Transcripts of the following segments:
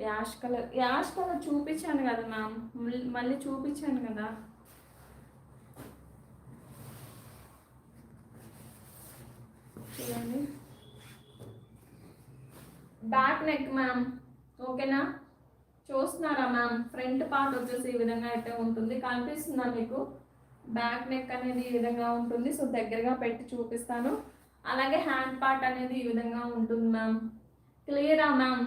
Ash colour ash colour చూపించాను కదా ma'am మళ్ళీ- చూపించాను కదా. చూడండి. బ్యాక్ నెక్ మ్యామ్ ఓకేనా చూస్తున్నారా మ్యామ్ ఫ్రంట్ పార్ట్ వచ్చేసి ఈ విధంగా అయితే ఉంటుంది. కనిపిస్తుందా మీకు? బ్యాక్ నెక్ అనేది ఈ విధంగా ఉంటుంది. సో దగ్గరగా పెట్టి చూపిస్తాను. అలాగే హ్యాండ్ పార్ట్ అనేది ఈ విధంగా ఉంటుంది మ్యామ్ క్లియరా మ్యామ్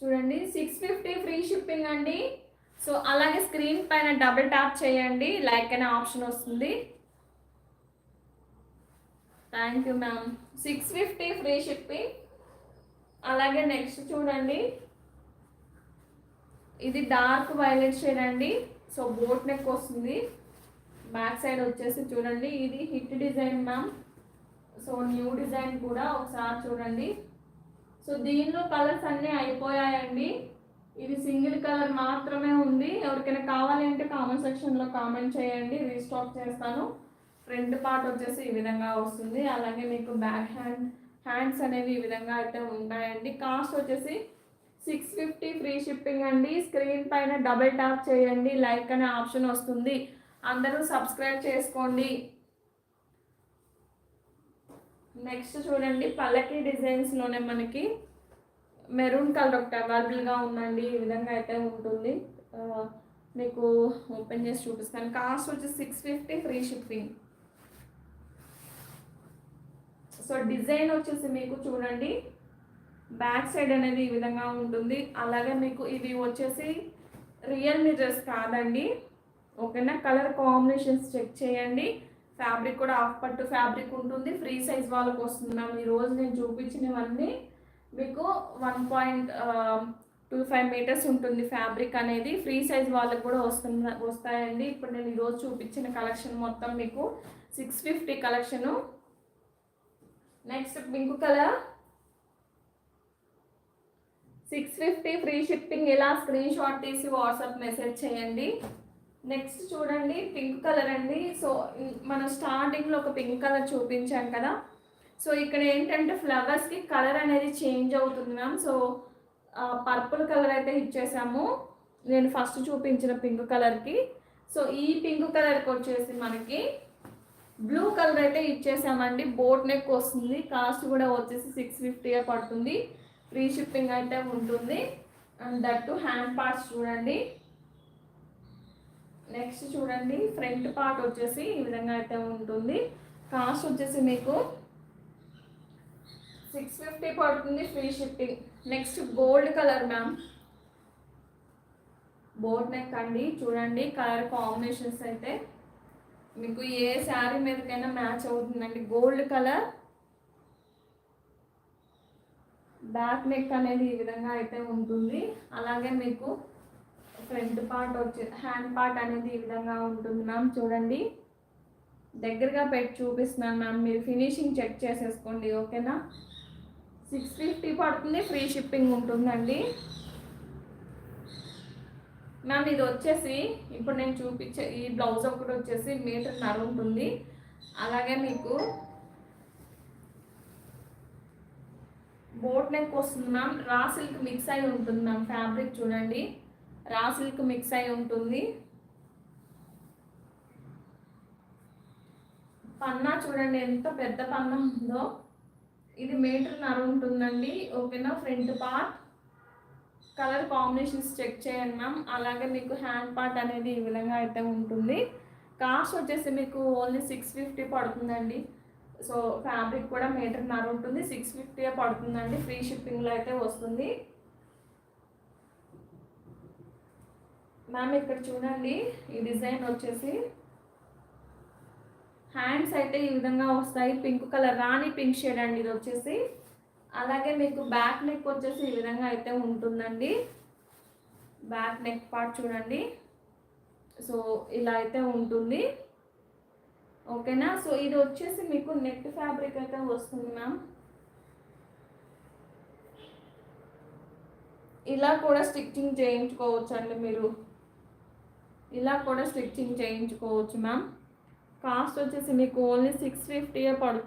చూడండి సిక్స్ ఫిఫ్టీ ఫ్రీ షిప్పింగ్ అండి. సో అలాగే స్క్రీన్ పైన డబుల్ ట్యాప్ చేయండి లైక్ అనే ఆప్షన్ వస్తుంది. Thank you ma'am six fifty free shipping అలాగే నెక్స్ట్ చూడండి. ఇది డార్క్ వైలెట్ షేడ్ అండి. సో బోట్ నెక్ వస్తుంది. బ్యాక్ సైడ్ వచ్చేసి చూడండి ఇది hit design ma'am so new design కూడా ఒకసారి చూడండి. సో దీనిలో కలర్స్ అన్నీ అయిపోయాయి. ఇది సింగిల్ కలర్ మాత్రమే ఉంది. ఎవరికైనా కావాలి అంటే కామెంట్ సెక్షన్లో కామెంట్ చేయండి. రీస్టాక్ చేస్తాను. ఫ్రంట్ పార్ట్ వచ్చేసి ఈ విధంగా వస్తుంది. అలాగే మీకు బ్యాక్ హ్యాండ్ హ్యాండ్స్ అనేవి ఈ విధంగా అయితే ఉంటాయండి. కాస్ట్ వచ్చేసి సిక్స్ ఫిఫ్టీ ఫ్రీ షిప్పింగ్ అండి. స్క్రీన్ పైన డబుల్ ట్యాప్ చేయండి. లైక్ అనే ఆప్షన్ వస్తుంది. అందరూ సబ్స్క్రైబ్ చేసుకోండి. నెక్స్ట్ చూడండి. పల్లకి డిజైన్స్లోనే మనకి మెరూన్ కలర్ ఒకటి అవైలబుల్గా ఉందండి ఈ విధంగా అయితే ఉంటుంది. మీకు ఓపెన్ చేసి చూపిస్తాను. కాస్ట్ వచ్చి six fifty free shipping so design వచ్చేసి మీకు చూడండి. బ్యాక్ సైడ్ అనేది ఈ విధంగా ఉంటుంది. అలాగే మీకు ఇది వచ్చేసి రియల్ డ్రెస్ కాదండి. ఓకేనా? కలర్ కాంబినేషన్స్ చెక్ చేయండి. ఫ్యాబ్రిక్ కూడా హాఫ్ పట్టు ఫ్యాబ్రిక్ ఉంటుంది. ఫ్రీ సైజ్ వాళ్ళకి వస్తుంది? మ్యామ్ ఈరోజు నేను చూపించినవన్నీ మీకు one point two five metres ఉంటుంది ఫ్యాబ్రిక్ అనేది. ఫ్రీ సైజ్ వాళ్ళకి కూడా వస్తున్న వస్తాయండి. ఇప్పుడు నేను ఈరోజు చూపించిన కలెక్షన్ మొత్తం మీకు six fifty collection next pink colour. Six fifty free shipping ఇలా స్క్రీన్ షాట్ తీసి వాట్సాప్ మెసేజ్ చేయండి. నెక్స్ట్ చూడండి పింక్ కలర్ అండి. సో మనం స్టార్టింగ్లో ఒక పింక్ కలర్ చూపించాం కదా. సో ఇక్కడ ఏంటంటే ఫ్లవర్స్కి కలర్ అనేది చేంజ్ అవుతుంది మ్యామ్ సో పర్పుల్ కలర్ అయితే ఇచ్చేసాము నేను ఫస్ట్ చూపించిన పింక్ కలర్కి సో ఈ పింక్ కలర్కి వచ్చేసి మనకి బ్లూ కలర్ అయితే ఇచ్చేసామండి బోట్ నెక్ వస్తుంది. కాస్ట్ కూడా వచ్చేసి సిక్స్ ఫిఫ్టీగా పడుతుంది. ఫ్రీ షిప్పింగ్ అయితే ఉంటుంది. అండ్ దట్ హ్యాండ్ పార్ట్స్ చూడండి. నెక్స్ట్ చూడండి. ఫ్రంట్ పార్ట్ వచ్చేసి ఈ విధంగా అయితే ఉంటుంది. కాస్ట్ వచ్చేసి మీకు సిక్స్ ఫిఫ్టీ పడుతుంది free shipping. Next gold colour ma'am. Boat neck అండి. చూడండి కలర్ కాంబినేషన్స్ అయితే. మీకు ఏ శారీ మీదకైనా మ్యాచ్ అవుతుందండి. Gold colour. బ్యాక్ నెక్ అనేది ఈ విధంగా అయితే ఉంటుంది. అలాగే మీకు ఫ్రంట్ పార్ట్ వచ్చే హ్యాండ్ పార్ట్ అనేది ఈ విధంగా ఉంటుంది మ్యామ్. చూడండి. దగ్గరగా పెట్టి చూపిస్తున్నాను మ్యామ్. మీరు ఫినిషింగ్ చెక్ చేసేసుకోండి ఓకేనా? సిక్స్ ఫిఫ్టీ పడుతుంది ఫ్రీ షిప్పింగ్ ఉంటుందండి. మ్యామ్ ఇది వచ్చేసి ఇప్పుడు నేను చూపించే ఈ బ్లౌజ్ ఒకటి వచ్చేసి మీటర్ నర ఉంటుంది. అలాగే మీకు బోట్ నెక్ వస్తుంది మ్యామ్ రా సిల్క్ మిక్స్ అయి ఉంటుంది మ్యామ్ ఫ్యాబ్రిక్ చూడండి. రా సిల్క్ మిక్స్ అయి ఉంటుంది. పన్నా చూడండి ఎంత పెద్ద పన్నా ఉందో. ఇది మీటర్ నర ఉంటుందండి. ఓకేనా front part? Colour combinations check చేయండి మ్యామ్. అలాగే మీకు హ్యాండ్ పార్ట్ అనేది ఈ విధంగా అయితే ఉంటుంది. కాస్ట్ వచ్చేసి మీకు ఓన్లీ సిక్స్ ఫిఫ్టీ పడుతుందండి. సో ఫ్యాబ్రిక్ కూడా మీటర్ నర ఉంటుంది. సిక్స్ ఫిఫ్టీ పడుతుందండి. ఫ్రీ షిప్పింగ్లో అయితే వస్తుంది. మ్యామ్ ఇక్కడ చూడండి. ఈ డిజైన్ వచ్చేసి హ్యాండ్స్ అయితే ఈ విధంగా వస్తాయి. పింక్ కలర్ రాణి పింక్ షేడ్ అండి ఇది వచ్చేసి. అలాగే మీకు బ్యాక్ నెక్ వచ్చేసి ఈ విధంగా అయితే ఉంటుందండి. బ్యాక్ నెక్ పార్ట్ చూడండి. సో ఇలా అయితే ఉంటుంది. ఓకేనా? సో ఇది వచ్చేసి మీకు నెట్ ఫ్యాబ్రిక్ అయితే వస్తుంది మ్యామ్. ఇలా కూడా స్టిచ్చింగ్ చేయించుకోవచ్చు అండి మీరు. ఇలా కూడా స్టిచ్చింగ్ చేయించుకోవచ్చు మ్యామ్. కాస్ట్ వచ్చేసి మీకు ఓన్లీ సిక్స్ ఫిఫ్టీయే పడుతుంది.